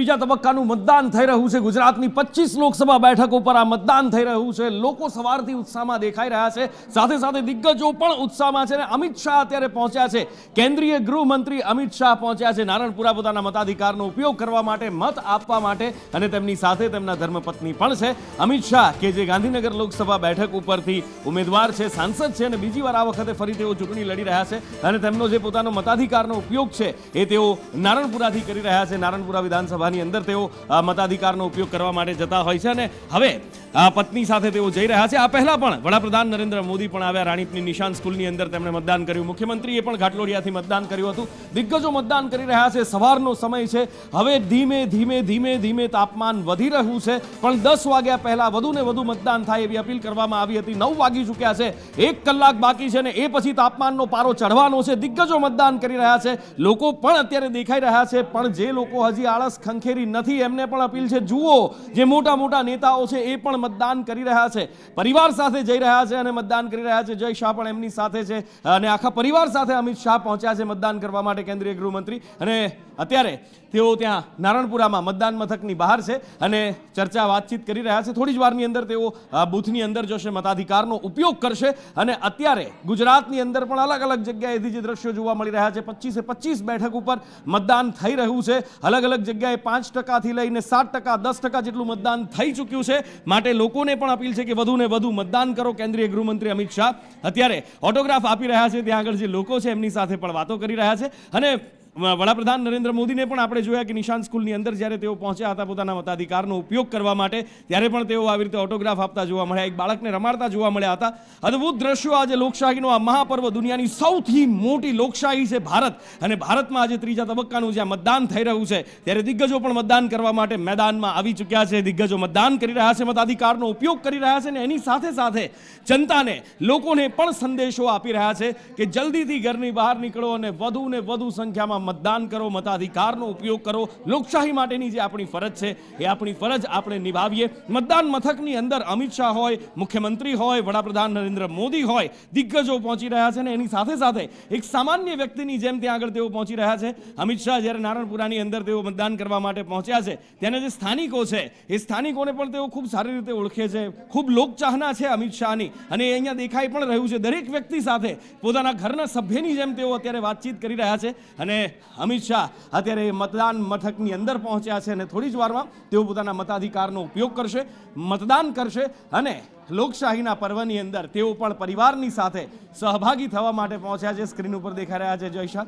ત્રીજા તબક્કાનું મતદાન થઈ રહ્યું છે. ગુજરાતની પચીસ લોકસભા બેઠકો પર આ મતદાન થઈ રહ્યું છે. લોકો સવારથી ઉત્સાહમાં દેખાઈ રહ્યા છે. સાથે સાથે દિગ્ગજો પણ ઉત્સાહમાં છે અને અમિત શાહ અત્યારે પહોંચ્યા છે. કેન્દ્રીય ગૃહમંત્રી અમિત શાહ પહોંચ્યા છે. નારણપુરા પોતાના મતાધિકારનો ઉપયોગ કરવા માટે, મત આપવા માટે અને તેમની સાથે તેમના ધર્મપત્ની પણ છે. અમિત શાહ, કે જે ગાંધીનગર લોકસભા બેઠક ઉપરથી ઉમેદવાર છે, સાંસદ છે અને બીજી વાર આ વખતે ફરી તેઓ ચૂંટણી લડી રહ્યા છે અને તેમનો જે પોતાનો મતાધિકારનો ઉપયોગ છે એ તેઓ નારણપુરાથી કરી રહ્યા છે. નારણપુરા વિધાનસભાની અંદર તેઓ મતાધિકારનો ઉપયોગ કરવા માટે જતા હોય છે અને હવે પત્ની સાથે તેઓ જઈ રહ્યા છે. આ પહેલા પણ વડાપ્રધાન નરેન્દ્ર મોદી પણ આવ્યા. રાણીપની નિશાન સ્કૂલની અંદર તેમણે મતદાન કર્યું. મુખ્યમંત્રીએ પણ ઘાટલોડિયાથી મતદાન કર્યું હતું. દિગ્ગજો મતદાન કરી રહ્યા છે. સવારનો સમય છે. હવે ધીમે ધીમે ધીમે ધીમે તાપમાન વધી રહ્યું છે. પણ દસ વાગ્યા પહેલા વધુ ને વધુ મતદાન થાય એવી અપીલ કરવામાં આવી હતી. નવ વાગી ચૂક્યા છે. એક કલાક બાકી છે ને એ પછી તાપમાનનો પારો ચઢવાનો છે. દિગ્ગજો મતદાન કરી રહ્યા છે. લોકો પણ અત્યારે દેખાઈ રહ્યા છે. પણ જે લોકો હજી આળસ ખંખેરી નથી, એમને પણ અપીલ છે. જુઓ જે મોટા મોટા નેતાઓ છે એ પણ મતદાન કરી રહ્યા છે. પરિવાર સાથે જઈ રહ્યા છે અને મતદાન કરી રહ્યા છે. જય શાહ પણ એમની સાથે છે અને આખા પરિવાર સાથે અમિત શાહ પહોંચ્યા છે મતદાન કરવા માટે કેન્દ્રીય ગૃહમંત્રી. અને અત્યારે તેઓ ત્યાં નારણપુરામાં મતદાન મથકની બહાર છે અને ચર્ચા વાતચીત કરી રહ્યા છે. થોડી જ વારની અંદર તેઓ બૂથની અંદર જશે, મતાધિકારનો ઉપયોગ કરશે અને અત્યારે ગુજરાતની અંદર પણ અલગ અલગ જગ્યાએથી જે દ્રશ્યો જોવા મળી રહ્યા છે, પચીસે પચીસ બેઠક ઉપર મતદાન થઈ રહ્યું છે. અલગ અલગ જગ્યાએ પાંચ ટકાથી લઈને સાત ટકા, દસ ટકા જેટલું મતદાન થઈ ચૂક્યું છે. માટે લોકોને પણ અપીલ છે કે વધુ ને વધુ મતદાન કરો, કેન્દ્રીય ગૃહમંત્રી અમિત શાહ. અત્યારે ઓટોગ્રાફ આપી રહ્યા છે ત્યાં આગળ જે લોકો છે એમની સાથે પણ વાતો કરી રહ્યા છે. અને વડાપ્રધાન નરેન્દ્ર મોદીને પણ આપણે જોયા કે નિશાન સ્કૂલની અંદર જ્યારે તેઓ પહોંચ્યા હતા પોતાના મતાધિકારનો ઉપયોગ કરવા માટે, ત્યારે પણ તેઓ આવી રીતે ઓટોગ્રાફ આપતા જોવા મળ્યા, એક બાળકને રમાડતા જોવા મળ્યા હતા. અદ્ભુત દ્રશ્યો આજે લોકશાહીનો, આ મહાપર્વ દુનિયાની સૌથી મોટી લોકશાહી છે ભારત. અને ભારતમાં આજે ત્રીજા તબક્કાનું જ્યાં મતદાન થઈ રહ્યું છે, ત્યારે દિગ્ગજો પણ મતદાન કરવા માટે મેદાનમાં આવી ચૂક્યા છે. દિગ્ગજો મતદાન કરી રહ્યા છે, મતાધિકારનો ઉપયોગ કરી રહ્યા છે અને એની સાથે સાથે જનતાને લોકોને પણ સંદેશો આપી રહ્યા છે કે જલ્દીથી ઘરની બહાર નીકળો અને વધુ ને વધુ સંખ્યામાં મતદાન કરો, મતાધિકારનો ઉપયોગ કરો. લોકશાહી માટેની જે આપણી ફરજ છે, એ આપણી ફરજ આપણે નિભાવીએ. મતદાન મથકની અંદર અમિત શાહ હોય, મુખ્યમંત્રી હોય, વડાપ્રધાન નરેન્દ્ર મોદી હોય, દિગ્ગજો પહોંચી રહ્યા છે ને એની સાથે સાથે એક સામાન્ય વ્યક્તિની જેમ ત્યાં આગળ તેઓ પહોંચી રહ્યા છે. અમિત શાહ જ્યારે નારણપુરાની અંદર તેઓ મતદાન કરવા માટે પહોંચ્યા છે, ત્યાંના જે સ્થાનિકો છે, એ સ્થાનિકોને પણ તેઓ ખૂબ સારી રીતે ઓળખે છે, ખૂબ લોકચાહના છે અમિત શાહની. અને એ અહીંયા દેખાઈ પણ રહ્યું છે. દરેક વ્યક્તિ સાથે પોતાના ઘરના સભ્યની જેમ તેઓ અત્યારે વાતચીત કરી રહ્યા છે. અને અમિત શાહ અત્યારે મતદાન મથકની અંદર પહોંચ્યા છે અને થોડી જ વારમાં તેઓ પોતાના મતાધિકારનો ઉપયોગ કરશે, મતદાન કરશે અને લોકશાહીના પર્વની અંદર તેઓ પણ પરિવારની સાથે સહભાગી થવા માટે પહોંચ્યા છે. સ્ક્રીન ઉપર દેખાઈ રહ્યા છે જય શાહ.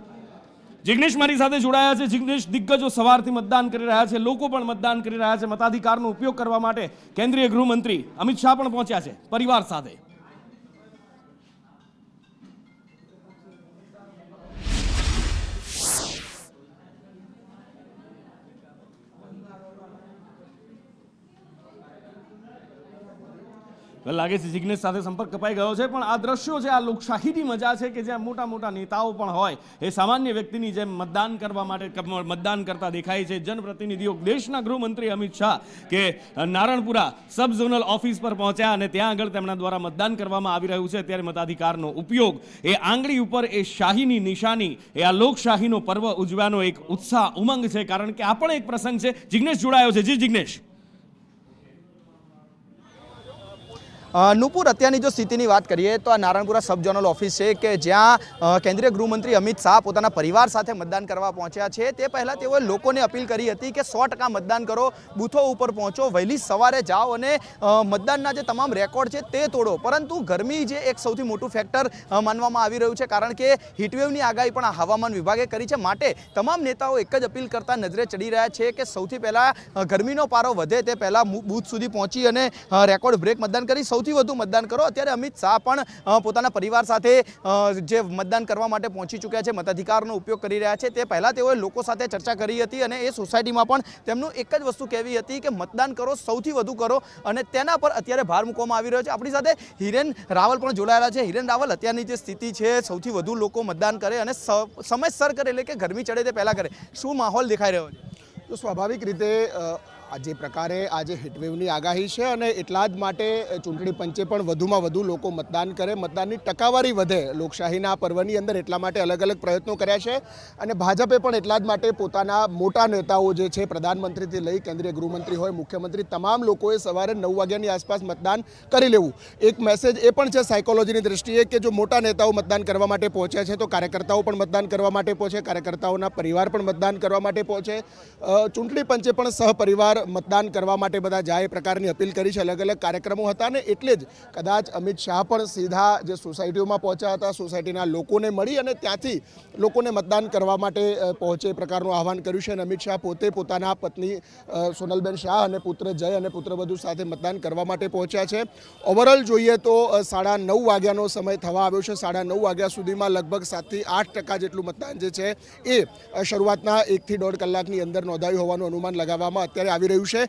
જિગ્નેશ મારી સાથે જોડાયા છે. જિગ્નેશ, દિગ્ગજો સવારથી મતદાન કરી રહ્યા છે. લોકો પણ મતદાન કરી રહ્યા છે. મતાધિકારનો ઉપયોગ કરવા માટે કેન્દ્રીય ગૃહમંત્રી અમિત શાહ પણ પહોંચ્યા છે. પરિવાર સાથે. લાગે છે જિગ્નેશ સાથે સંપર્ક કપાઈ ગયો છે, પણ આ દ્રશ્યો છે, આ લોકશાહીની મજા છે કે જ્યાં મોટા મોટા નેતાઓ પણ હોય, એ સામાન્ય વ્યક્તિની જેમ મતદાન કરવા માટે મતદાન કરતા દેખાય છે. જનપ્રતિનિધિઓ, દેશના ગૃહમંત્રી અમિત શાહ કે નારણપુરા સબ ઝોનલ ઓફિસ પર પહોંચ્યા અને ત્યાં આગળ તેમના દ્વારા મતદાન કરવામાં આવી રહ્યું છે. ત્યારે મતાધિકારનો ઉપયોગ, એ આંગળી ઉપર એ શાહીની નિશાની, એ આ લોકશાહીનો પર્વ ઉજવાનો એક ઉત્સાહ ઉમંગ છે. કારણ કે આ પણ એક પ્રસંગ છે. જિગ્નેશ જોડાયો છે. જી જિગ્નેશ. નુપુર, અત્યારની જો સ્થિતિની વાત કરીએ તો આ નારાયણપુરા સબ ઝોનલ ઓફિસ છે કે જ્યાં કેન્દ્રીય ગૃહમંત્રી અમિત શાહ પોતાના પરિવાર સાથે મતદાન કરવા પહોંચ્યા છે. તે પહેલાં તેઓએ લોકોને અપીલ કરી હતી કે સો મતદાન કરો, બૂથો ઉપર પહોંચો, વહેલી સવારે જાઓ અને મતદાનના જે તમામ રેકોર્ડ છે તે તોડો. પરંતુ ગરમી જે એક સૌથી મોટું ફેક્ટર માનવામાં આવી રહ્યું છે કારણ કે હીટવેવની આગાહી પણ હવામાન વિભાગે કરી છે. માટે તમામ નેતાઓ એક જ અપીલ કરતા નજરે ચડી રહ્યા છે કે સૌથી પહેલાં ગરમીનો પારો વધે તે પહેલાં બૂથ સુધી પહોંચી અને રેકોર્ડ બ્રેક મતદાન કરી સૌથી વધુ મતદાન કરો. અત્યારે અમિત શાહ પણ પોતાના પરિવાર સાથે જે મતદાન કરવા માટે પહોંચી ચૂક્યા છે, મતાધિકારનો ઉપયોગ કરી રહ્યા છે. તે પહેલાં તેઓએ લોકો સાથે ચર્ચા કરી હતી અને એ સોસાયટીમાં પણ તેમનું એક જ વસ્તુ કહેવી હતી કે મતદાન કરો, સૌથી વધુ કરો અને તેના પર અત્યારે ભાર મૂકવામાં આવી રહ્યો છે. આપણી સાથે હિરેન રાવલ પણ જોડાયેલા છે. હિરેન રાવલ, અત્યારની જે સ્થિતિ છે, સૌથી વધુ લોકો મતદાન કરે અને સમયસર કરે એટલે કે ગરમી ચડે તે પહેલાં કરે. શું માહોલ દેખાઈ રહ્યો છે? તો સ્વાભાવિક રીતે જે પ્રકારે આજે હીટવેવની આગાહી છે અને એટલા જ માટે ચૂંટણી પંચે પણ વધુમાં વધુ લોકો મતદાન કરે, મતદાનની ટકાવારી વધે. લોકશાહીના પર્વની અંદર એટલા માટે અલગ અલગ પ્રયત્નો કર્યા છે અને ભાજપે પણ એટલા જ માટે પોતાના મોટા નેતાઓ જે છે, પ્રધાનમંત્રીથી લઈ કેન્દ્રીય ગૃહમંત્રી હોય, મુખ્યમંત્રી, તમામ લોકોએ સવારે નવ વાગ્યાની આસપાસ મતદાન કરી લેવું. એક મેસેજ એ પણ છે સાયકોલોજીની દ્રષ્ટિએ કે જો મોટા નેતાઓ મતદાન કરવા માટે પહોંચ્યા છે, તો કાર્યકર્તાઓ પણ મતદાન કરવા માટે પહોંચે, કાર્યકર્તાઓના પરિવાર પણ મતદાન કરવા માટે પહોંચે. ચૂંટણી પંચે પણ સહપરિવાર મતદાન કરવા માટે બધા જાય પ્રકારની અપીલ કરી છે. અલગ અલગ કાર્યક્રમો હતા ને એટલે જ કદાચ અમિત શાહ પણ સીધા જે સોસાયટીઓમાં પહોંચ્યા હતા, સોસાયટીના લોકોને મળી અને ત્યાંથી લોકોને મતદાન કરવા માટે પહોંચે એ પ્રકારનું આહવાન કર્યું છે અને અમિત શાહ પોતે પોતાના પત્ની સોનલબેન શાહ અને પુત્ર જય અને પુત્રવધુ સાથે મતદાન કરવા માટે પહોંચ્યા છે. ઓવરઓલ જોઈએ તો સાડા નવ વાગ્યાનો સમય થવા આવ્યો છે. સાડા નવ વાગ્યા સુધીમાં લગભગ સાતથી આઠ ટકા જેટલું મતદાન જે છે એ શરૂઆતના એકથી દોઢ કલાકની અંદર નોંધાયું હોવાનું અનુમાન લગાવવામાં અત્યારે આવી રહ્યું છે.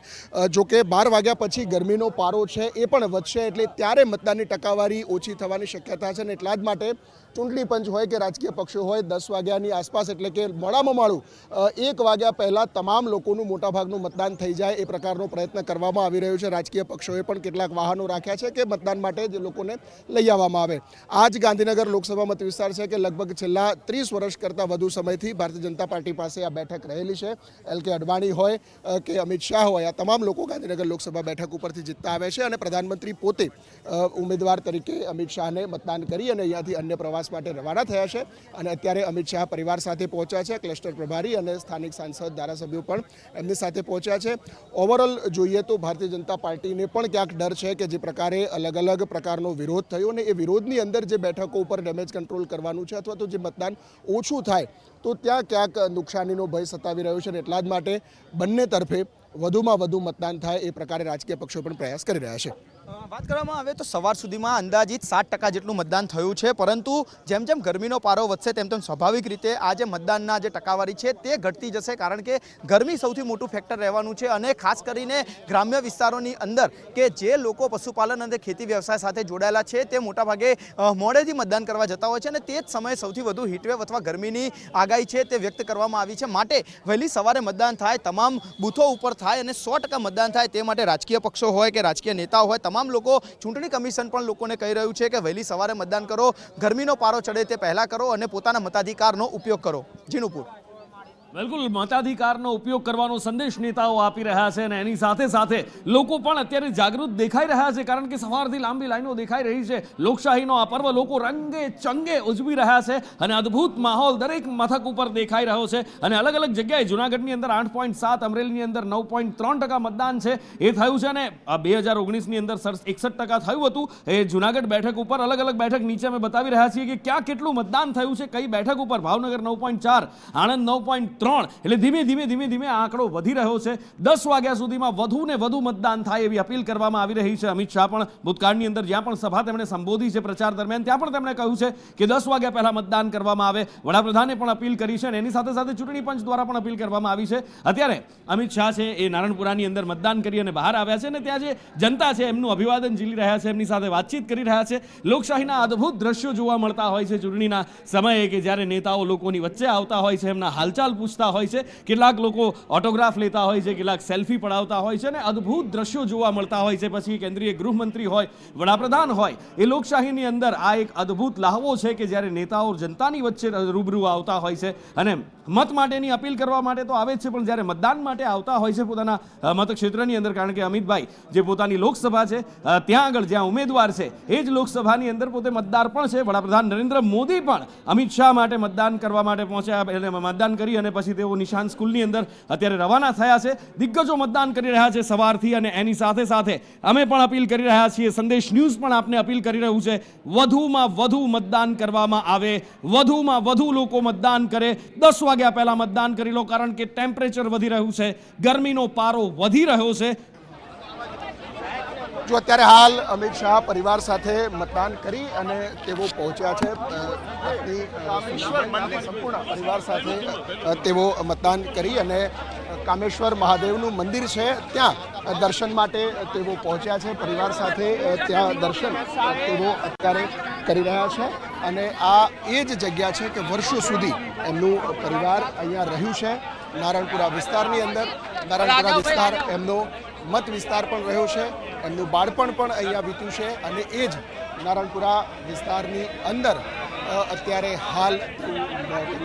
જો કે બાર વાગ્યા પછી ગરમીનો પારો છે, એ પણ વધશે એટલે ત્યારે મતદાનની ટકાવારી ઓછી થવાની શક્યતા છે અને એટલા જ માટે ચૂંટણી પંચ હોય કે રાજકીય પક્ષો હોય, દસ વાગ્યાની આસપાસ એટલે કે મોડામાં મોડું એક વાગ્યા પહેલાં તમામ લોકોનું મોટાભાગનું મતદાન થઈ જાય એ પ્રકારનો પ્રયત્ન કરવામાં આવી રહ્યો છે. રાજકીય પક્ષોએ પણ કેટલાક વાહનો રાખ્યા છે કે મતદાન માટે જે લોકોને લઈ આવવામાં આવે. આ જ ગાંધીનગર લોકસભા મત વિસ્તાર છે કે લગભગ છેલ્લા ત્રીસ વર્ષ કરતાં વધુ સમયથી ભારતીય જનતા પાર્ટી પાસે આ બેઠક રહેલી છે. એલ કે અડવાણી હોય કે અમિત શાહ હોય, આ તમામ લોકો ગાંધીનગર લોકસભા બેઠક ઉપરથી જીતતા આવે છે અને પ્રધાનમંત્રી પોતે ઉમેદવાર તરીકે અમિત શાહને મતદાન કરી અને અહીંયાથી અન્ય પ્રવાસ માટે રવાના થયા છે અને અત્યારે અમિત શાહ પરિવાર સાથે પહોંચ્યા છે, ક્લસ્ટર પ્રભારી અને સ્થાનિક સાંસદ, ધારાસભ્યો પણ એમની સાથે પહોંચ્યા છે. ઓવરઓલ જોઈએ તો ભારતીય જનતા પાર્ટીને પણ ક્યાંક ડર છે કે જે પ્રકારે અલગ અલગ પ્રકારનો વિરોધ થયો અને એ વિરોધની અંદર જે બેઠકો ઉપર ડેમેજ કંટ્રોલ કરવાનું છે અથવા તો જે મતદાન ઓછું થાય તો ત્યાં ક્યાંક નુકસાનીનો ભય સતાવી રહ્યો છે અને એટલા જ માટે બંને તરફે વધુમાં વધુ મતદાન થાય એ પ્રકારે રાજકીય પક્ષો પણ પ્રયાસ કરી રહ્યા છે. વાત કરવામાં આવે તો સવાર સુધીમાં અંદાજિત સાત ટકા જેટલું મતદાન થયું છે, પરંતુ જેમ જેમ ગરમીનો પારો વધશે તેમ તેમ સ્વાભાવિક રીતે આ જે મતદાનના જે ટકાવારી છે તે ઘટતી જશે, કારણ કે ગરમી સૌથી મોટું ફેક્ટર રહેવાનું છે અને ખાસ કરીને ગ્રામ્ય વિસ્તારોની અંદર કે જે લોકો પશુપાલન અને ખેતી વ્યવસાય સાથે જોડાયેલા છે, તે મોટાભાગે મોડેથી મતદાન કરવા જતા હોય છે અને તે જ સમયે સૌથી વધુ હીટવેવ અથવા ગરમીની આગાહી છે તે વ્યક્ત કરવામાં આવી છે. માટે વહેલી સવારે મતદાન થાય, તમામ બૂથો ઉપર થાય અને સો મતદાન થાય તે માટે રાજકીય પક્ષો હોય કે રાજકીય નેતાઓ હોય, તમામ લોકો ચૂંટણી કમિશન પણ લોકોને કહી રહ્યું છે કે વહેલી સવારે મતદાન કરો, ગરમીનો પારો ચડે તે પહેલાં કરો અને પોતાના મતાધિકારનો ઉપયોગ કરો. જીનુપુર બિલકુલ મતાધિકારનો ઉપયોગ કરવાનો સંદેશ નેતાઓ આપી રહ્યા છે અને એની સાથે સાથે લોકો પણ અત્યારે જાગૃત દેખાઈ રહ્યા છે કારણ કે સવારથી લાંબી લાઈનો દેખાઈ રહી છે. લોકશાહીનો આ પર્વ લોકો રંગે ચંગે ઉજવી રહ્યા છે અને અદ્ભુત માહોલ દરેક મથક ઉપર દેખાઈ રહ્યો છે અને અલગ અલગ જગ્યાએ જુનાગઢની અંદર આઠ પોઈન્ટ સાત, અમરેલીની અંદર નવ પોઈન્ટ ત્રણ ટકા મતદાન છે. એ થયું છે અને બે હજાર ઓગણીસની અંદર એકસઠ ટકા થયું હતું. એ જુનાગઢ બેઠક ઉપર અલગ અલગ બેઠક નીચે અમે બતાવી રહ્યા છીએ કે ક્યાં કેટલું મતદાન થયું છે, કઈ બેઠક ઉપર? ભાવનગર નવ પોઈન્ટ ચાર, આણંદ નવ પોઈન્ટ ત્રણ. એટલે ધીમે ધીમે ધીમે ધીમે આ આંકડો વધી રહ્યો છે. દસ વાગ્યા સુધીમાં વધુ ને વધુ મતદાન થાય એવી અપીલ કરવામાં આવી રહી છે. અમિત શાહ પણ ભૂતકાળની અંદર જ્યાં પણ સભા તેમણે સંબોધી છે પ્રચાર દરમિયાન, ત્યાં પણ તેમણે કહ્યું છે કે દસ વાગ્યા પહેલા મતદાન કરવામાં આવે. વડાપ્રધાને પણ અપીલ કરી છે અને એની સાથે સાથે ચૂંટણી પંચ દ્વારા પણ અપીલ કરવામાં આવી છે. અત્યારે અમિત શાહ છે એ નારણપુરાની અંદર મતદાન કરી અને બહાર આવ્યા છે અને ત્યાં જે જનતા છે એમનું અભિવાદન ઝીલી રહ્યા છે, એમની સાથે વાતચીત કરી રહ્યા છે. લોકશાહીના અદ્ભુત દ્રશ્યો જોવા મળતા હોય છે ચૂંટણીના સમયે કે જ્યારે નેતાઓ લોકોની વચ્ચે આવતા હોય છે, એમના હાલચાલ પૂછતા હોય છે. કેટલાક લોકો ઓટોગ્રાફ લેતા હોય છે, કેટલાક સેલ્ફી પડાવતા હોય છે અને અદ્ભુત દ્રશ્યો જોવા મળતા હોય છે. પછી કેન્દ્રીય ગૃહમંત્રી હોય, વડાપ્રધાન હોય, એ લોકશાહીની અંદર આ એક અદ્ભુત લાહવો છે કે જ્યારે નેતાઓ જનતાની વચ્ચે રૂબરૂ આવતા હોય છે અને મત માટેની અપીલ કરવા માટે તો આવે જ છે, પણ જ્યારે મતદાન માટે આવતા હોય છે પોતાના મતક્ષેત્રની અંદર, કારણ કે અમિતભાઈ જે પોતાની લોકસભા છે ત્યાં આગળ જ્યાં ઉમેદવાર છે, એ જ લોકસભાની અંદર પોતે મતદાર પણ છે. વડાપ્રધાન નરેન્દ્ર મોદી પણ અમિત શાહ માટે મતદાન કરવા માટે પહોંચ્યા, એટલે મતદાન કરી અને પછી તેઓ નિશાન સ્કૂલની અંદર અત્યારે રવાના થયા છે. દિગ્ગજો મતદાન કરી રહ્યા છે સવારથી અને એની સાથે સાથે અમે પણ અપીલ કરી રહ્યા છીએ, સંદેશ ન્યૂઝ પણ આપને અપીલ કરી રહ્યું છે. વધુમાં વધુ મતદાન કરવામાં આવે, વધુમાં વધુ લોકો મતદાન કરે. દસ વાગ્યા પહેલાં મતદાન કરી લો, કારણ કે ટેમ્પરેચર વધી રહ્યું છે. ગરમીનો પારો વધી રહ્યો છે. જો અત્યારે હાલ અમિત શાહ પરિવાર સાથે મતદાન કરી અને તેઓ પહોંચ્યા છે સંપૂર્ણ પરિવાર સાથે તેઓ મતદાન કરી અને કામેશ્વર મહાદેવનું મંદિર છે, ત્યાં દર્શન માટે તેઓ પહોંચ્યા છે, પરિવાર સાથે ત્યાં દર્શન તેઓ અત્યારે કરી રહ્યા છે અને આ એ જ જગ્યા છે કે વર્ષો સુધી એમનું પરિવાર અહીંયા રહ્યું છે, નારણપુરા વિસ્તારની અંદર, નારણપુરા વિસ્તાર એમનો મત વિસ્તાર પણ રહ્યો છે, એમનું બાળપણ પણ અહીંયા વીત્યું છે અને એ જ નારાયણપુરા વિસ્તારની અંદર અત્યારે હાલ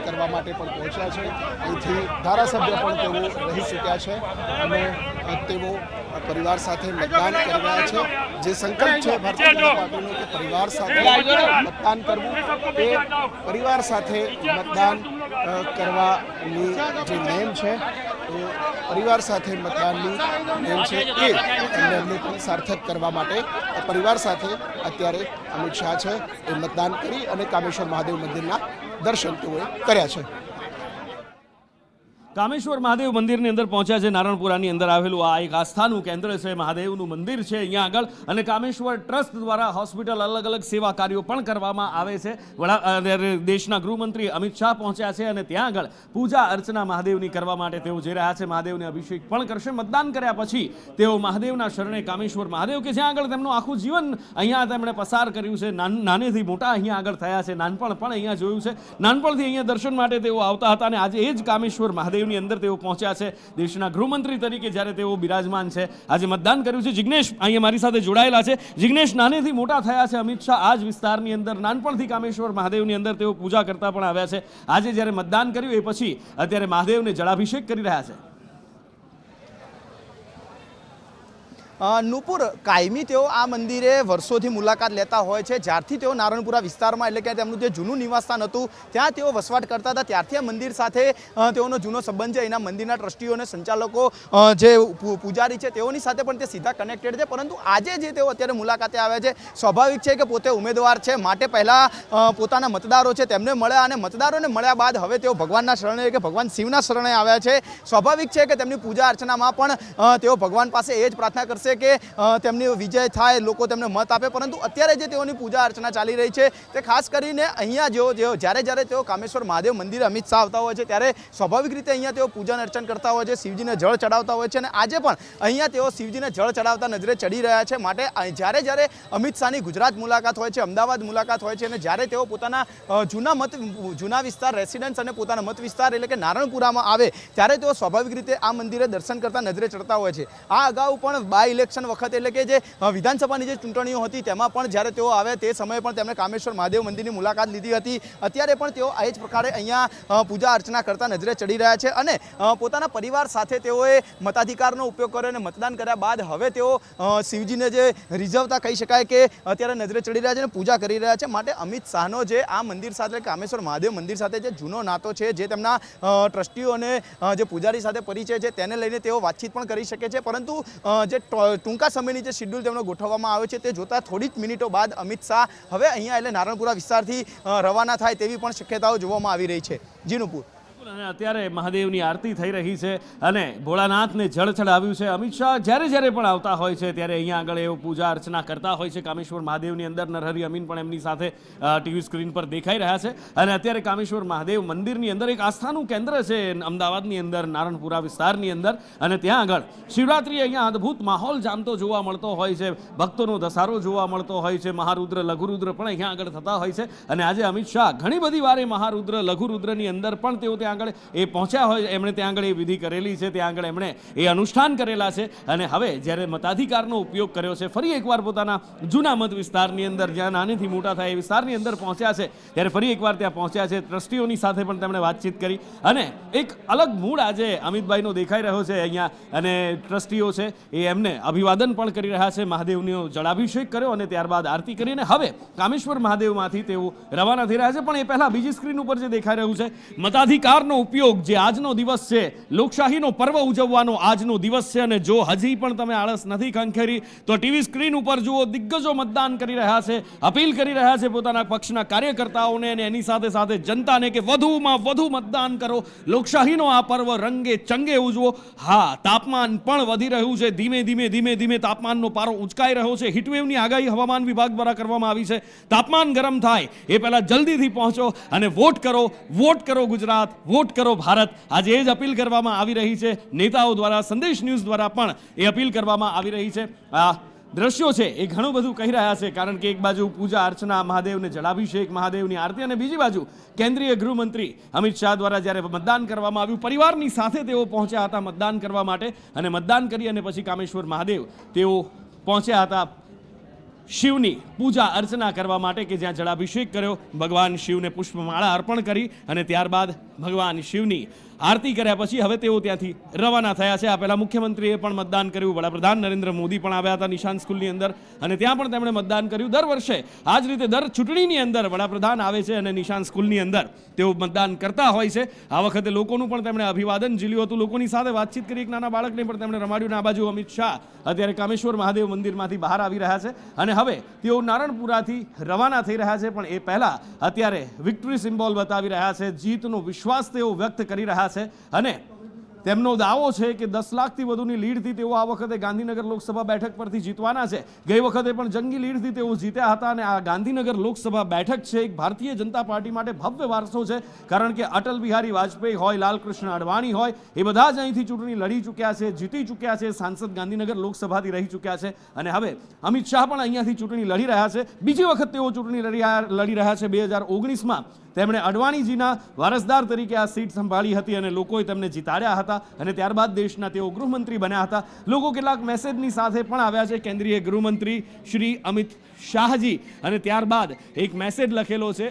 કરવા માટે પણ પહોંચ્યા છે. એથી ધારાસભ્ય પણ તેઓ રહી ચૂક્યા છે અને તેઓ પરિવાર સાથે મતદાન કરી રહ્યા છે. જે સંકલ્પ છે ભારતીય જનતા પાર્ટીનો કે પરિવાર સાથે મતદાન કરવું એ પરિવાર સાથે મતદાન કરવાની જે નેમ છે એ પરિવાર સાથે મતદાનની નેમ છે. એ એમને પણ સાર્થક કરવા માટે પરિવાર સાથે અત્યારે અમિત શાહ છે એ મતદાન કરી અને કામેશ્વર મહાદેવ મંદિરના દર્શન તેઓએ કર્યા છે. કામેશ્વર મહાદેવ મંદિરની અંદર પહોંચ્યા છે. નારણપુરાની અંદર આવેલું આ એક આસ્થાનું કેન્દ્ર છે. મહાદેવનું મંદિર છે અહીંયા આગળ. અને કામેશ્વર ટ્રસ્ટ દ્વારા હોસ્પિટલ અલગ અલગ સેવા કાર્યો પણ કરવામાં આવે છે. વડા દેશના ગૃહમંત્રી અમિત શાહ પહોંચ્યા છે અને ત્યાં આગળ પૂજા અર્ચના મહાદેવની કરવા માટે તેઓ જઈ રહ્યા છે. મહાદેવને અભિષેક પણ કરશે. મતદાન કર્યા પછી તેઓ મહાદેવના શરણે કામેશ્વર મહાદેવ કે જ્યાં આગળ તેમનું આખું જીવન અહીંયા તેમણે પસાર કર્યું છે. નાન- નાનેથી મોટા અહીંયા આગળ થયા છે. નાનપણ પણ અહીંયા જોયું છે. નાનપણથી અહીંયા દર્શન માટે તેઓ આવતા હતા અને આજે એ જ કામેશ્વર મહાદેવની અંદર તેઓ પહોંચ્યા છે. દેશના ગૃહમંત્રી તરીકે જ્યારે તેઓ બિરાજમાન છે. આજે મતદાન કર્યું છે. જિગ્નેશ અહીંયા મારી સાથે જોડાયેલા છે. જિગ્નેશ નાનેથી મોટા થયા છે અમિત શાહ. આ જ વિસ્તારની અંદર નાનપણથી કામેશ્વર મહાદેવની અંદર તેઓ પૂજા કરતા પણ આવ્યા છે. આજે જ્યારે મતદાન કર્યું એ પછી અત્યારે મહાદેવને જળાભિષેક કરી રહ્યા છે. નુપુર, કાયમી તેઓ આ મંદિરે વર્ષોથી મુલાકાત લેતા હોય છે. જ્યારથી તેઓ નારણપુરા વિસ્તારમાં, એટલે કે તેમનું જે જૂનું નિવાસસ્થાન હતું, ત્યાં તેઓ વસવાટ કરતા હતા. ત્યારથી આ મંદિર સાથે તેઓનો જૂનો સંબંધ છે. એના મંદિરના ટ્રસ્ટીઓ અને સંચાલકો જે પૂજારી છે, તેઓની સાથે પણ તે સીધા કનેક્ટેડ છે. પરંતુ આજે જે તેઓ અત્યારે મુલાકાતે આવ્યા છે, સ્વાભાવિક છે કે પોતે ઉમેદવાર છે. માટે પહેલાં પોતાના મતદારો છે, તેમને મળ્યા અને મતદારોને મળ્યા બાદ હવે તેઓ ભગવાનના શરણે કે ભગવાન શિવના શરણે આવ્યા છે. સ્વાભાવિક છે કે તેમની પૂજા અર્ચનામાં પણ તેઓ ભગવાન પાસે એ જ પ્રાર્થના કરશે કે અ, તેમની વિજય થાય લોકો તેમને મત આપે પરંતુ અત્યારે જે તેઓની પૂજા અર્ચના ચાલી રહી છે તે ખાસ કરીને અહીંયા જેઓ જેઓ જ્યારે જ્યારે તેઓ કામેશ્વર મહાદેવ મંદિરે અમિત શાહ આવતા હોય છે ત્યારે સ્વાભાવિક રીતે અહીંયા તેઓ પૂજન અર્ચન કરતા હોય છે શિવજીને જળ ચડાવતા હોય છે અને આજે પણ અહીંયા તેઓ શિવજીને જળ ચડાવતા નજરે ચડી રહ્યા છે. માટે જ્યારે જ્યારે અમિત શાહની ગુજરાત મુલાકાત હોય છે અમદાવાદ મુલાકાત હોય છે અને જ્યારે તેઓ પોતાના જૂના મત જૂના વિસ્તાર રેસિડન્સ અને પોતાના મત વિસ્તાર એટલે કે નારણપુરામાં આવે ત્યારે તેઓ સ્વાભાવિક રીતે આ મંદિરે દર્શન કરતા નજરે ચડતા હોય છે. આ અગાઉ પણ બાય ઇલેક્શન વખત એટલે કે જે વિધાનસભાની જે ચૂંટણીઓ હતી, તેમાં પણ જ્યારે તેઓ આવે તે સમયે પણ તેમણે કામેશ્વર મહાદેવ મંદિરની મુલાકાત લીધી હતી. અત્યારે પણ તેઓ આ જ પ્રકારે અહીંયા પૂજા અર્ચના કરતા નજરે ચડી રહ્યા છે અને પોતાના પરિવાર સાથે તેઓએ મતાધિકારનો ઉપયોગ કર્યો અને મતદાન કર્યા બાદ હવે તેઓ શિવજીને જે રીઝવતા કહી શકાય કે અત્યારે નજરે ચડી રહ્યા છે અને પૂજા કરી રહ્યા છે. માટે અમિત શાહનો જે આ મંદિર સાથે કામેશ્વર મહાદેવ મંદિર સાથે જે જૂનો નાતો છે, જે તેમના ટ્રસ્ટીઓ અને જે પૂજારી સાથે પરિચય છે, તેને લઈને તેઓ વાતચીત પણ કરી શકે છે. પરંતુ જે ટૂંકા સમયની જે શેડ્યુલ તેમનો ગોઠવવામાં આવ્યો છે તે જોતાં થોડી જ મિનિટો બાદ અમિત શાહ હવે અહીંયા એટલે નારણપુરા વિસ્તારથી રવાના થાય તેવી પણ શક્યતાઓ જોવામાં આવી રહી છે. જીનુપુર. અને અત્યારે મહાદેવની આરતી થઈ રહી છે અને ભોળાનાથને જળ ચડાવ્યું છે. અમિત શાહ જ્યારે જ્યારે પણ આવતા હોય છે ત્યારે અહીંયા આગળ એવું પૂજા અર્ચના કરતા હોય છે. કામેશ્વર મહાદેવની અંદર નરહરી અમીન પણ એમની સાથે ટીવી સ્ક્રીન પર દેખાઈ રહ્યા છે. અને અત્યારે કામેશ્વર મહાદેવ મંદિરની અંદર એક આસ્થાનું કેન્દ્ર છે અમદાવાદની અંદર, નારણપુરા વિસ્તારની અંદર. અને ત્યાં આગળ શિવરાત્રી અહીંયા અદ્ભુત માહોલ જામતો જોવા મળતો હોય છે. ભક્તોનો ધસારો જોવા મળતો હોય છે. મહારુદ્ર, લઘુરુદ્ર પણ અહીંયા આગળ થતા હોય છે. અને આજે અમિત શાહ ઘણી બધી વારે મહારુદ્ર, લઘુરુદ્રની અંદર પણ તેઓ ત્યાં આગળ એ પહોંચ્યા હોય, એમણે ત્યાં આગળ એ વિધિ કરેલી છે, ત્યાં આગળ એમણે એ અનુષ્ઠાન કરેલા છે. અને હવે જ્યારે મતાધિકારનો ઉપયોગ કર્યો છે, ફરી એકવાર પોતાના જૂના મત વિસ્તારની અંદર, જ્યાં નાનેથી મોટા થાય એ વિસ્તારની અંદર પહોંચ્યા છે, ત્યારે ફરી એકવાર ત્યાં પહોંચ્યા છે. ટ્રસ્ટીઓની સાથે પણ તેમણે વાતચીત કરી. અને એક અલગ મૂડ આજે અમિતભાઈનો દેખાઈ રહ્યો છે અહીંયા, અને ટ્રસ્ટીઓ છે એ એમને અભિવાદન પણ કરી રહ્યા છે, મહાદેવનો જળાભિષેક કર્યો અને ત્યારબાદ આરતી કરીને હવે કામેશ્વર મહાદેવમાંથી તેઓ રવાના થઈ રહ્યા છે. પણ એ પહેલા બીજી સ્ક્રીન ઉપર જે દેખાઈ રહ્યું છે મતાધિકારનો ઉપયોગ જે આજનો દિવસ છે, લોકશાહીનો પર્વ ઉજવવાનો આજનો દિવસ છે અને જો હજી પણ તમે આળસ નથી ખંખેરી, તો ટીવી સ્ક્રીન ઉપર જુઓ, દિગ્ગજો મતદાન કરી રહ્યા છે, અપીલ કરી રહ્યા છે પોતાના પક્ષના કાર્યકર્તાઓને અને એની સાથે સાથે જનતાને કે વધુમાં વધુ મતદાન કરો. લોકશાહીનો આ પર્વ રંગે ચંગે ઉજવો. હા, તાપમાન પણ વધી રહ્યું છે. ધીમે ધીમે ધીમે ધીમે તાપમાનનો પારો ઉંચકાઈ રહ્યો છે. હીટવેવની આગાહી હવામાન વિભાગ દ્વારા કરવામાં આવી છે. તાપમાન ગરમ થાય એ પહેલા જલ્દીથી પહોંચો અને વોટ કરો વોટ કરો ગુજરાત વોટ કરો ભારત. આજે એ જ અપીલ કરવામાં આવી રહી છે. નેતાઓ દ્વારા, સંદેશ ન્યૂઝ દ્વારા પણ એ અપીલ કરવામાં આવી રહી છે. આ દ્રશ્યો છે એ ઘણું બધું કહી રહ્યા છે, કારણ કે એક બાજુ પૂજા અર્ચના મહાદેવને જળાભિષેક મહાદેવની આરતી અને બીજી બાજુ કેન્દ્રીય ગૃહમંત્રી અમિત શાહ દ્વારા જ્યારે મતદાન કરવામાં આવ્યું, પરિવારની સાથે તેઓ પહોંચ્યા હતા મતદાન કરવા માટે. અને મતદાન કરી અને પછી કામેશ્વર મહાદેવ તેઓ પહોંચ્યા હતા. શિવની પૂજા અર્ચના કરવા માટે કે જ્યાં જળાભિષેક કર્યો, ભગવાન શિવને પુષ્પમાળા અર્પણ કરી અને ત્યારબાદ ભગવાન શિવની આરતી કર્યા પછી હવે તેઓ ત્યાંથી રવાના થયા છે. આ પહેલાં મુખ્યમંત્રીએ પણ મતદાન કર્યું, વડાપ્રધાન નરેન્દ્ર મોદી પણ આવ્યા હતા નિશાન સ્કૂલની અંદર અને ત્યાં પણ તેમણે મતદાન કર્યું. દર વર્ષે આ જ રીતે દર ચૂંટણીની અંદર વડાપ્રધાન આવે છે અને નિશાન સ્કૂલની અંદર તેઓ મતદાન કરતા હોય છે. આ વખતે લોકોનું પણ તેમણે અભિવાદન ઝીલ્યું હતું. લોકોની સાથે વાતચીત કરી એક નાના બાળકને પણ તેમણે રમાડ્યું. આ બાજુ અમિત શાહ અત્યારે કામેશ્વર મહાદેવ મંદિરમાંથી બહાર આવી રહ્યા છે અને હવે તેઓ નારણપુરાથી રવાના થઈ રહ્યા છે. પણ એ પહેલાં અત્યારે વિક્ટરી સિમ્બોલ બતાવી રહ્યા છે. જીતનો વિશ્વાસ તેઓ વ્યક્ત કરી રહ્યા છે. અને તેમનો દાવો છે કે દસ લાખથી વધુની લીડથી તેઓ આ વખતે ગાંધીનગર લોકસભા બેઠક પરથી જીતવાના છે. ગઈ વખતે પણ જંગી લીડથી તેઓ જીત્યા હતા અને આ ગાંધીનગર લોકસભા બેઠક છે એક ભારતીય જનતા પાર્ટી માટે ભવ્ય વારસો છે. કારણ કે અટલ બિહારી વાજપેયી હોય, લાલકૃષ્ણ અડવાણી હોય, એ બધા જ અહીંથી ચૂંટણી લડી ચૂક્યા છે, જીતી ચૂક્યા છે, સાંસદ ગાંધીનગર લોકસભાથી રહી ચૂક્યા છે. અને હવે અમિત શાહ પણ અહીંયાથી ચૂંટણી લડી રહ્યા છે. બીજી વખત તેઓ ચૂંટણી લડી રહ્યા છે બે હજાર ઓગણીસમાં. તેમણે અડવાણીજીના વારસદાર તરીકે આ સીટ સંભાળી હતી અને લોકોએ તેમને જીતાડ્યા હતા અને ત્યારબાદ દેશના તેઓ ગૃહમંત્રી બન્યા હતા. લોકો કેટલાક મેસેજની સાથે પણ આવ્યા છે. કેન્દ્રીય ગૃહમંત્રી શ્રી અમિત શાહજી અને ત્યારબાદ એક મેસેજ લખેલો છે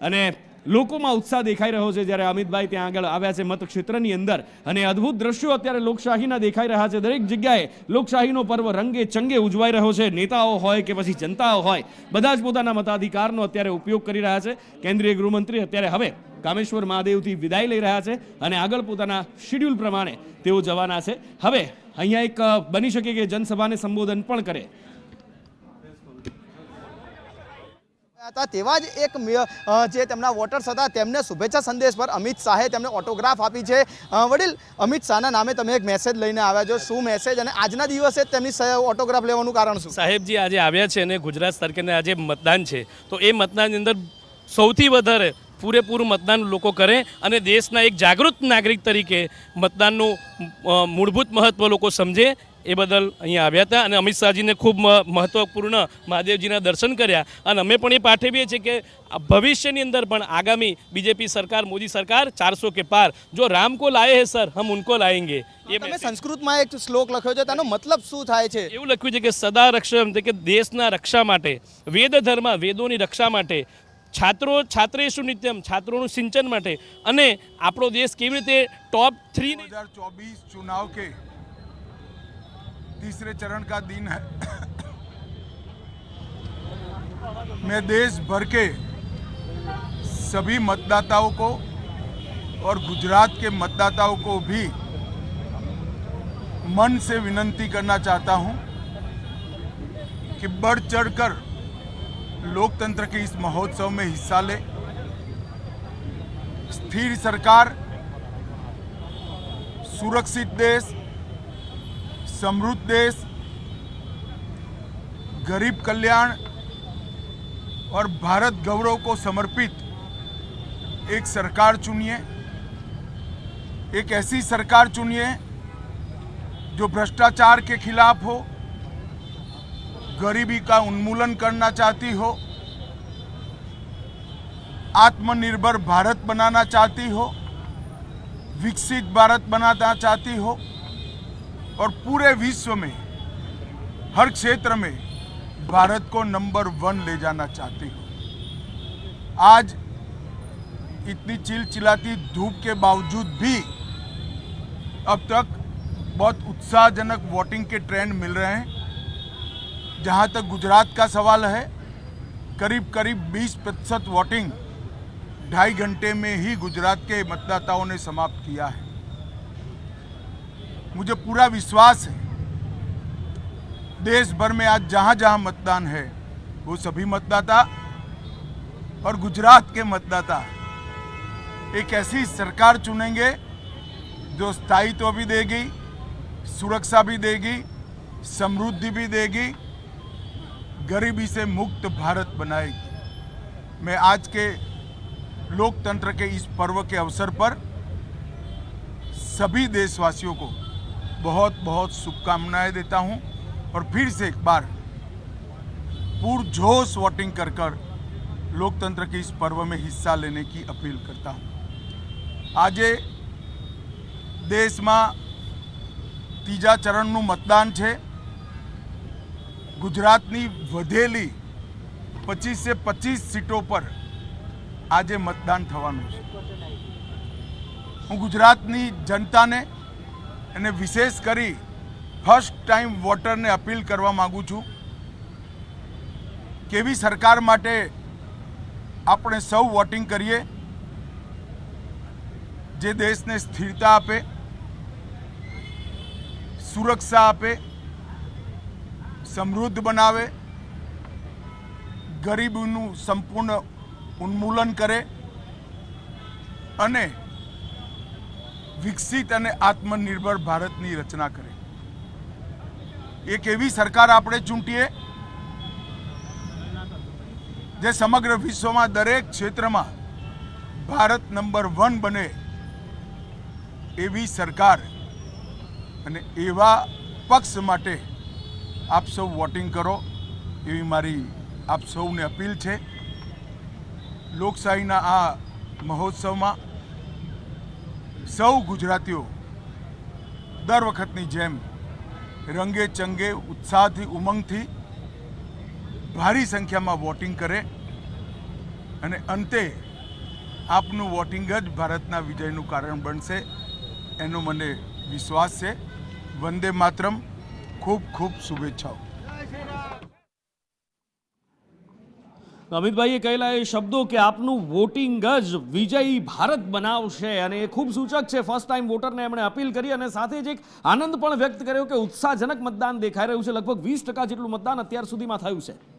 અને લોકોમાં ઉત્સાહ દેખાઈ રહ્યો છે જ્યારે અમિતભાઈ ત્યાં આગળ આવ્યા છે મતક્ષેત્રની અંદર. અને અદ્ભુત દ્રશ્યો અત્યારે લોકશાહીના દેખાઈ રહ્યા છે. દરેક જગ્યાએ લોકશાહીનો પર્વ રંગે ચંગે ઉજવાઈ રહ્યો છે. નેતાઓ હોય કે પછી જનતાઓ હોય, બધા જ પોતાના મતાધિકારનો અત્યારે ઉપયોગ કરી રહ્યા છે. કેન્દ્રીય ગૃહમંત્રી અત્યારે હવે કામેશ્વર મહાદેવથી વિદાય લઈ રહ્યા છે અને આગળ પોતાના શિડ્યુલ પ્રમાણે તેઓ જવાના છે. હવે અહીંયા એક બની શકે કે જનસભાને સંબોધન પણ કરે. હતા તેવા જ એક જે તેમના વોટર્સ હતા, તેમને શુભેચ્છા સંદેશ પર અમિત શાહે તેમને ઓટોગ્રાફ આપી છે. વડીલ, અમિત શાહના નામે તમે એક મેસેજ લઈને આવ્યા છો. શું મેસેજ અને આજના દિવસે તેમની ઓટોગ્રાફ લેવાનું કારણ શું? સાહેબજી આજે આવ્યા છે અને ગુજરાત સરકારને આજે મતદાન છે. તો એ મતદાનની અંદર સૌથી વધારે પૂરેપૂરું મતદાન લોકો કરે અને દેશના એક જાગૃત નાગરિક તરીકે મતદાનનું મૂળભૂત મહત્ત્વ લોકો સમજે એ બદલ અહીંયા આવ્યા હતા અને અમિત શાહજીને ખૂબ મહત્ત્વપૂર્ણ મહાદેવજીના દર્શન કર્યા. અને અમે પણ એ પાઠવીએ છીએ કે ભવિષ્યની અંદર પણ આગામી બીજેપી સરકાર મોદી સરકાર ચારસો કે પાર. જો રામ કો લાયે હે સર હમ ઉનકો લાએંગે તમે સંસ્કૃતમાં એક શ્લોક લખ્યો છે તેનો મતલબ શું થાય છે? એવું લખ્યું છે કે સદા રક્ષણ કે દેશના રક્ષા માટે વેદ ધર્મ વેદોની રક્ષા માટે છાત્રો છાત્રેશું નિત્યમ છાત્રોનું સિંચન માટે. અને આપણો દેશ કેવી રીતે ટોપ થ્રી હજાર ચોવીસ ચુનાવ કે तीसरे चरण का दिन है। मैं देश भर के सभी मतदाताओं को और गुजरात के मतदाताओं को भी मन से विनंती करना चाहता हूँ कि बढ़ चढ़कर लोकतंत्र के इस महोत्सव में हिस्सा ले। स्थिर सरकार, सुरक्षित देश समृद्ध देश, गरीब कल्याण और भारत गौरव को समर्पित एक सरकार चुनिए, एक ऐसी सरकार चुनिए जो भ्रष्टाचार के खिलाफ हो, गरीबी का उन्मूलन करना चाहती हो, आत्मनिर्भर भारत बनाना चाहती हो, विकसित भारत बनाना चाहती हो और पूरे विश्व में, हर क्षेत्र में भारत को नंबर वन ले जाना चाहती हो। आज इतनी चिलचिलाती धूप के बावजूद भी अब तक बहुत उत्साहजनक वोटिंग के ट्रेंड मिल रहे हैं। जहाँ तक गुजरात का सवाल है, करीब करीब 20 प्रतिशत वोटिंग ढाई घंटे में ही गुजरात के मतदाताओं ने समाप्त किया है। मुझे पूरा विश्वास है। देश भर में आज जहाँ जहाँ मतदान है, वो सभी मतदाता और गुजरात के मतदाता एक ऐसी सरकार चुनेंगे जो स्थायित्व तो भी देगी, सुरक्षा भी देगी, समृद्धि भी देगी, गरीबी से मुक्त भारत बनाएगी। मैं आज के लोकतंत्र के इस पर्व के अवसर पर सभी देशवासियों को बहुत बहुत शुभकामनाएं देता हूं और फिर से एक बार पुरजोश वोटिंग कर कर लोकतंत्र के इस पर्व में हिस्सा लेने की अपील करता हूँ આજે દેશમાં ત્રીજા ચરણનું મતદાન છે ગુજરાતની વધેલી પચીસે પચીસ સીટો પર આજે મતદાન થવાનું છે હું ગુજરાતની જનતાને અને વિશેષ કરી ફર્સ્ટ ટાઈમ વોટરને અપીલ કરવા માગું છું. કેવી સરકાર માટે આપણે સૌ વોટિંગ કરીએ? જે દેશને સ્થિરતા આપે, સુરક્ષા આપે, સમૃદ્ધ બનાવે, ગરીબીનું સંપૂર્ણ ઉન્મૂલન કરે અને વિકસિત અને આત્મનિર્ભર ભારતની રચના કરે. એક એવી સરકાર આપણે ચૂંટીએ, જે સમગ્ર વિશ્વમાં દરેક ક્ષેત્રમાં ભારત નંબર વન બને એવી સરકાર અને એવા પક્ષ માટે આપ સૌ વોટિંગ કરો એવી મારી આપ સૌને અપીલ છે. લોકશાહીના આ મહોત્સવમાં સૌ ગુજરાતીઓ દર વખતની જેમ રંગે ચંગે ઉત્સાહથી, ઉમંગથી ભારી સંખ્યામાં વોટિંગ કરે અને અંતે આપનું વોટિંગ જ ભારતના વિજયનું કારણ બનશે એનો મને વિશ્વાસ છે. વંદે માતરમ. ખૂબ ખૂબ શુભેચ્છાઓ. અમિતભાઈએ કહેલા એ શબ્દો કે આપનું વોટિંગ જ વિજયી ભારત બનાવશે અને એ ખૂબ સૂચક છે. ફર્સ્ટ ટાઈમ વોટરને એમણે અપીલ કરી અને સાથે જ એક આનંદ પણ વ્યક્ત કર્યો કે ઉત્સાહજનક મતદાન દેખાઈ રહ્યું છે. લગભગ વીસ જેટલું મતદાન અત્યાર સુધીમાં થયું છે.